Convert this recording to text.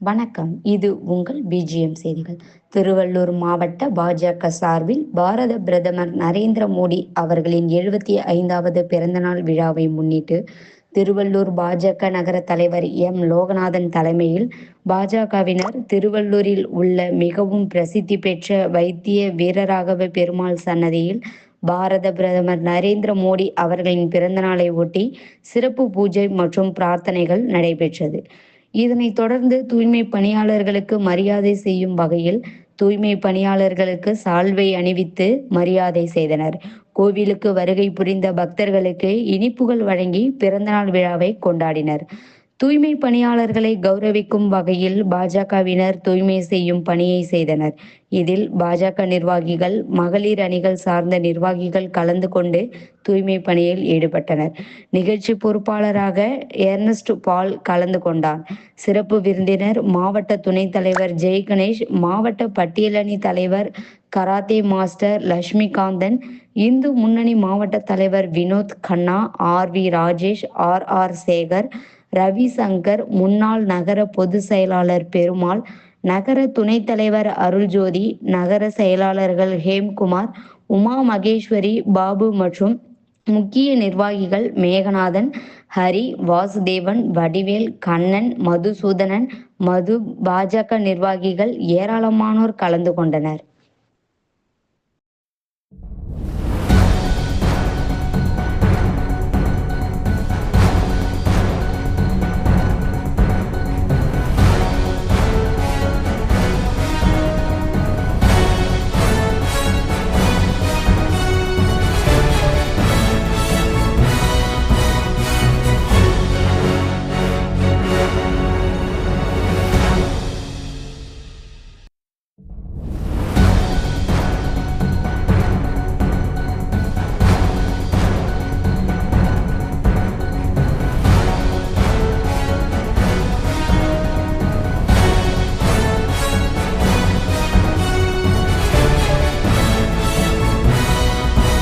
வணக்கம். இது உங்கள் பிஜிஎம் செய்திகள். திருவள்ளூர் மாவட்ட பாஜக சார்பில் பாரத பிரதமர் நரேந்திர மோடி அவர்களின் எழுபத்தி ஐந்தாவது பிறந்தநாள் விழாவை முன்னிட்டு திருவள்ளூர் பாஜக நகர தலைவர் எம் லோகநாதன் தலைமையில் பாஜகவினர் திருவள்ளூரில் உள்ள மிகவும் பிரசித்தி பெற்ற வைத்திய வீரராகவ பெருமாள் சன்னதியில் பாரத பிரதமர் நரேந்திர மோடி அவர்களின் பிறந்தநாளை ஒட்டி சிறப்பு பூஜை மற்றும் பிரார்த்தனைகள் நடைபெற்றது. இதனைத் தொடர்ந்து தூய்மை பணியாளர்களுக்கு மரியாதை செய்யும் வகையில் தூய்மை பணியாளர்களுக்கு சால்வை அணிவித்து மரியாதை செய்தனர். கோவிலுக்கு வருகை புரிந்த பக்தர்களுக்கு இனிப்புகள் வழங்கி பிறந்தநாள் விழாவை கொண்டாடினர். தூய்மை பணியாளர்களை கௌரவிக்கும் வகையில் பாஜகவினர் தூய்மை செய்யும் பணியை செய்தனர். இதில் பாஜக நிர்வாகிகள் மகளிர் அணிகள் சார்ந்த நிர்வாகிகள் கலந்து கொண்டு தூய்மை பணியில் ஈடுபட்டனர். நிகழ்ச்சி பொறுப்பாளராக எர்னஸ்ட் பால் கலந்து கொண்டார். சிறப்பு விருந்தினர் மாவட்ட துணைத் தலைவர் ஜெய் கணேஷ் மாவட்ட பட்டியலணி தலைவர் கராத்தே மாஸ்டர் லட்சுமிகாந்தன் இந்து முன்னணி மாவட்ட தலைவர் Vinoth Kanna R V Rajesh R R Sekar Ravi Shankar முன்னாள் நகர பொதுச் செயலாளர் பெருமாள் நகர துணைத் தலைவர் அருள்ஜோதி நகர செயலாளர்கள் ஹேம்குமார் உமா மகேஸ்வரி பாபு மற்றும் முக்கிய நிர்வாகிகள் மேகநாதன் ஹரி வாசுதேவன் வடிவேல் கண்ணன் மதுசூதனன் மது பாஜக நிர்வாகிகள் ஏராளமானோர் கலந்து கொண்டனர்.